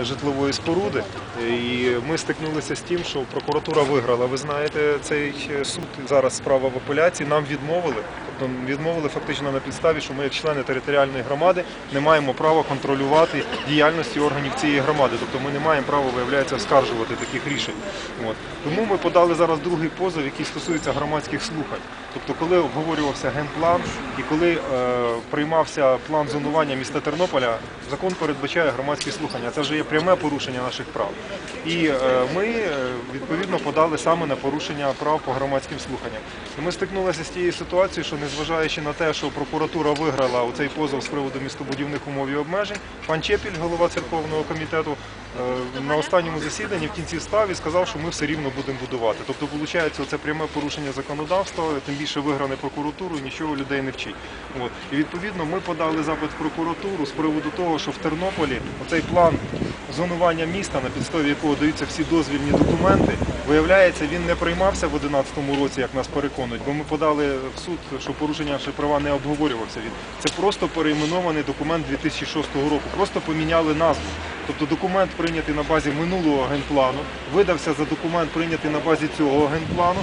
житлової споруди. І ми стикнулися з тим, що прокуратура виграла. Ви знаєте, цей суд зараз справа в апеляції. Нам відмовили. Тобто відмовили фактично на підставі, що ми, як члени територіальної громади, не маємо права контролювати діяльності органів цієї громади. Тобто ми не маємо права, виявляється, оскаржувати таких рішень. От. Тому ми подали зараз другий позов, який стосується громадських слухань. Тобто, коли обговорювався генплан і коли е, приймався план зонування міста Тернополя, закон передбачає громадські слухання. Це вже є пряме порушення наших прав. І е, ми е, відповідно подали саме на порушення прав по громадським слуханням. І ми стикнулися з тією ситуацією, що незважаючи на те, що прокуратура виграла у цей позов з приводу містобудівних умов і обмежень, пан Чепіль, голова церковного комітету, е, на останньому засіданні в кінці справі сказав, що ми все рівно будемо будувати. Тобто, виходить, це пряме порушення законодавства, тим більше вигране прокуратуру, нічого людей не вчить. От. І відповідно ми подали запит в прокуратуру з приводу того, що в Тернополі оцей план зонування міста, на підставі якого даються всі дозвільні документи, виявляється, він не приймався в 2011 році, як нас переконують, бо ми подали в суд, що порушення наші права не обговорювався. Він це просто перейменований документ 2006 року. Просто поміняли назву. Тобто документ прийнятий на базі минулого генплану, видався за документ прийнятий на базі цього генплану.